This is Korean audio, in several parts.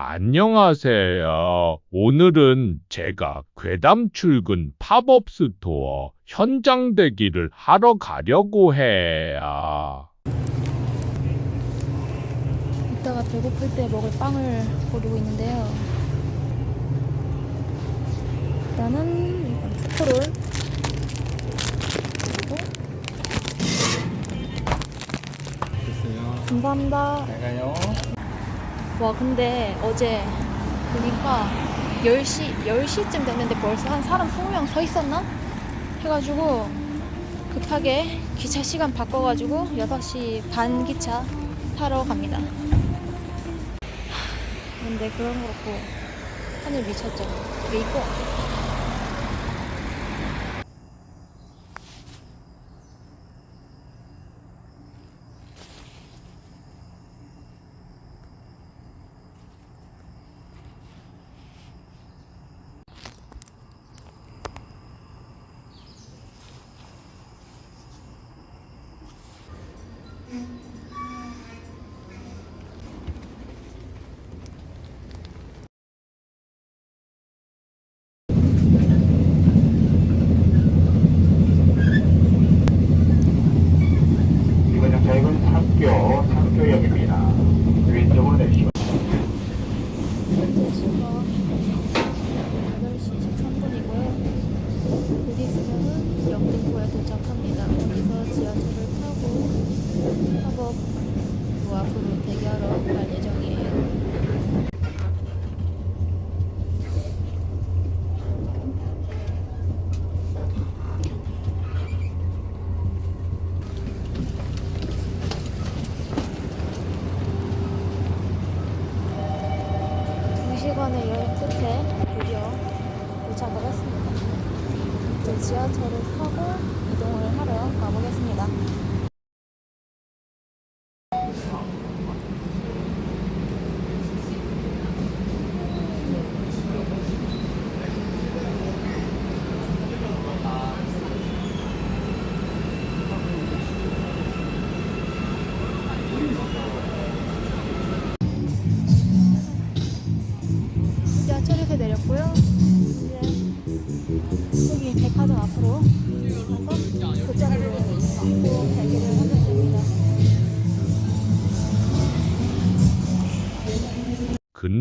안녕하세요. 오늘은 제가 괴담 출근 팝업 스토어 현장 대기를 하러 가려고 해요. 이따가 배고플 때 먹을 빵을 고르고 있는데요. 일단은 이건 초코롤 그리고 됐어요. 감사합니다. 잘 가요. 와 근데 어제 보니까 10시 10시쯤 됐는데 벌써 한 사람 20명 서 있었나? 해가지고 급하게 기차 시간 바꿔가지고 6시 반 기차 타러 갑니다. 하, 근데 그런 거 그렇고 하늘 미쳤죠. 왜 이뻐? 이번 정차역은 상교, 상교역입니다. 왼쪽으로 내리시고 현재 시각 8시 13분이고요. 곧 있으면은 영등포에 도착합니다. 거기서 지하철을 타고 합업 그 앞으로 대기하러 갈 예정이에요. 두 시간의 여행 끝에 드디어 도착을 했습니다. 이제 지하철을 타고 이동을 하러 가보겠습니다.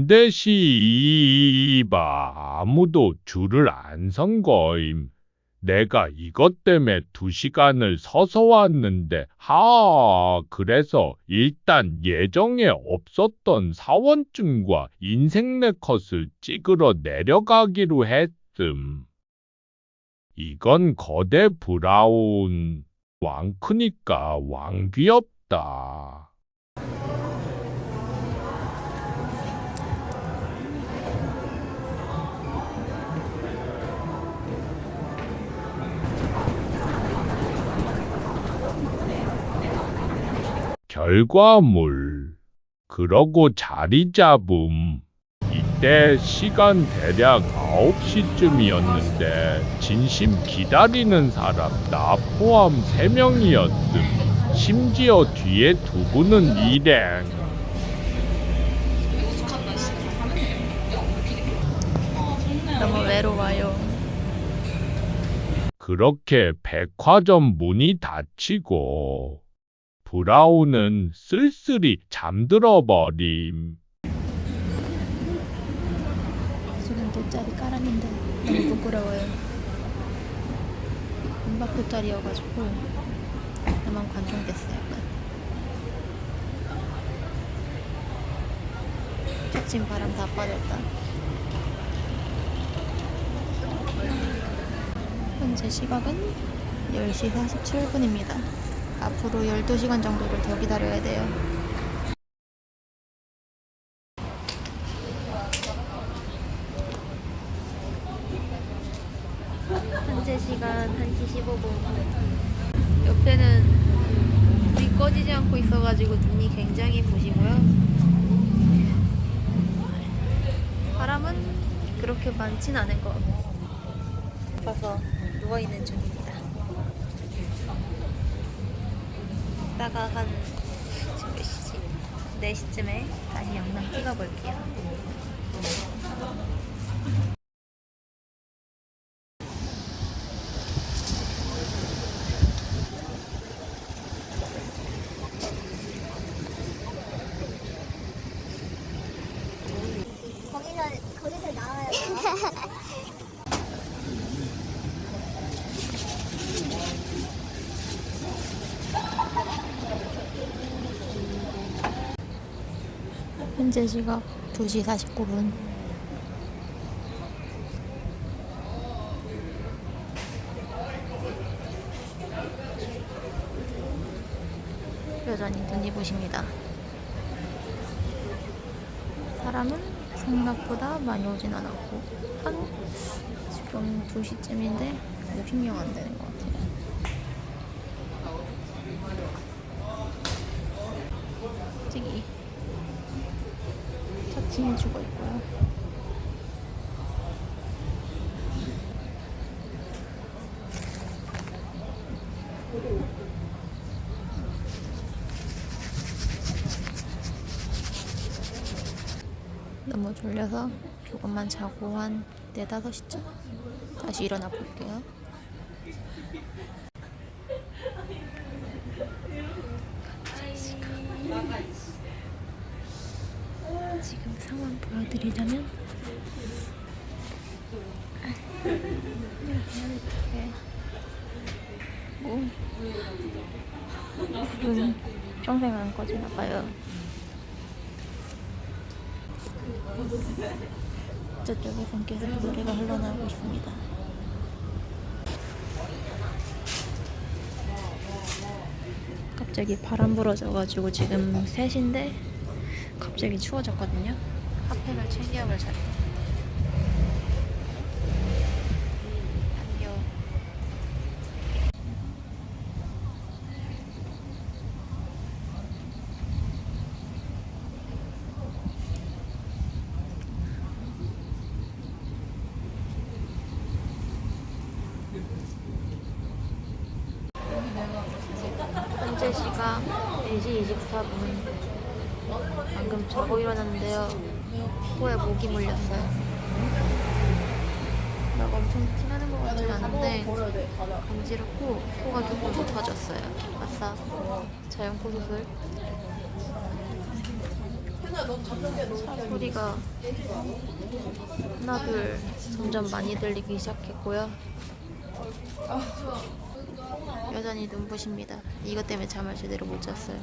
근데 씨바 아무도 줄을 안 선 거임. 내가 이것 때문에 두 시간을 서서 왔는데, 하, 그래서 일단 예정에 없었던 사원증과 인생 네 컷을 찍으러 내려가기로 했음. 이건 거대 브라운. 왕 크니까 왕 귀엽다. 결과물. 그러고 자리 잡음. 이때 시간 대략 9시쯤이었는데 진심 기다리는 사람 나 포함 3명이었음. 심지어 뒤에 두 분은 일행. 너무 외로워요. 그렇게 백화점 문이 닫히고 브라운은 쓸쓸히 잠들어 버림. 지금 돗자리 깔았는데 너무 부끄러워요. 은박 돗자리여가지고 나만 관통됐어요. 척진 바람 다 빠졌다. 현재 시각은 10시 47분입니다. 앞으로 12시간 정도를 더 기다려야 돼요. 현재 시간 1시 15분. 옆에는 불이 꺼지지 않고 있어가지고 눈이 굉장히 부시고요. 바람은 그렇게 많진 않은 것 같고. 아파서 누워있는 중입니다. 이따가 한 지금 몇 시지? 4시쯤에 다시 영상 찍어볼게요. 현재 시각 2시 49분. 여전히 눈이 부십니다. 사람은 생각보다 많이 오진 않았고 한 지금 2시쯤인데 50명 안 되는 것 같아요. 찌기 죽어 있고요. 너무 졸려서 조금만 자고 한 네다섯 시쯤 다시 일어나 볼게요. 지금 상황 보여드리자면 이렇게 고 불은 평생 안 꺼지나 봐요. 저쪽에선 계속 노래가 흘러나오고 있습니다. 갑자기 바람 불어져가지고 지금 3시인데 갑자기 추워졌거든요. 핫팩을 차례. 안녕. 현재 시각 4시 24분. 방금 자고 일어났는데요. 코에 모기 물렸어요. 막 엄청 티나는 것 같진 않은데 간지럽고 코가 조금 높아졌어요. 아싸. 자연 코수술. 차 소리가 하나 둘 점점 많이 들리기 시작했고요. 여전히 눈부십니다. 이것 때문에 잠을 제대로 못 잤어요.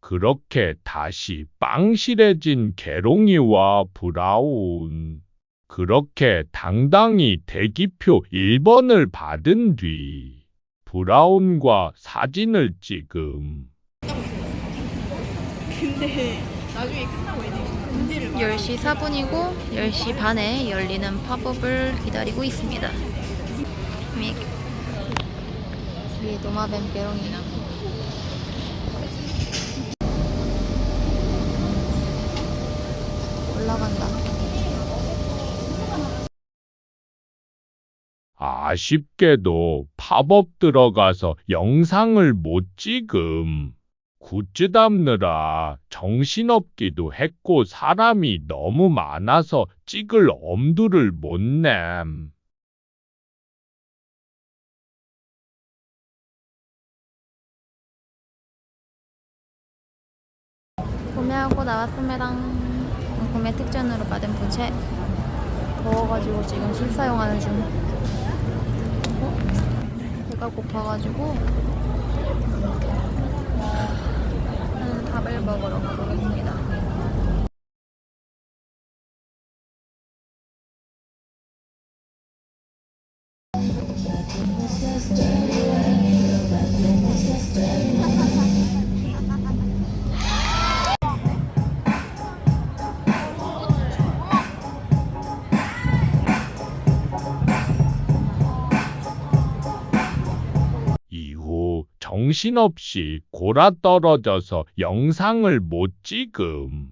그렇게 다시 빵실해진 개롱이와 브라운. 그렇게 당당히 대기표 1번을 받은 뒤 브라운과 사진을 찍음. 10시 4분이고 10시 반에 열리는 팝업을 기다리고 있습니다. 믹. 뒤에 도마뱀 개롱이. 올라간다. 아쉽게도 팝업 들어가서 영상을 못 찍음. 굿즈 담느라 정신없기도 했고 사람이 너무 많아서 찍을 엄두를 못 냄. 구매하고 나왔습니다. 구매 특전으로 받은 부채. 더워가지고 지금 실사용하는 중. 어? 배가 고파가지고 음, 밥을 먹으러 가보겠습니다. 정신없이 골아떨어져서 영상을 못 찍음.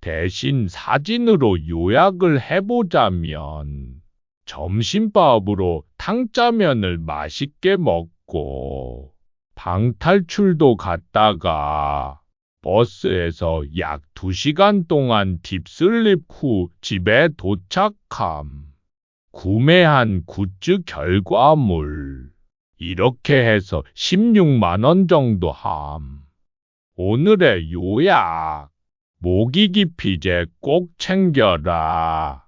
대신 사진으로 요약을 해보자면, 점심밥으로 탕짜면을 맛있게 먹고, 방탈출도 갔다가, 버스에서 약 2시간 동안 딥슬립 후 집에 도착함. 구매한 굿즈 결과물. 이렇게 해서 16만원 정도 함. 오늘의 요약. 모기 기피제 꼭 챙겨라.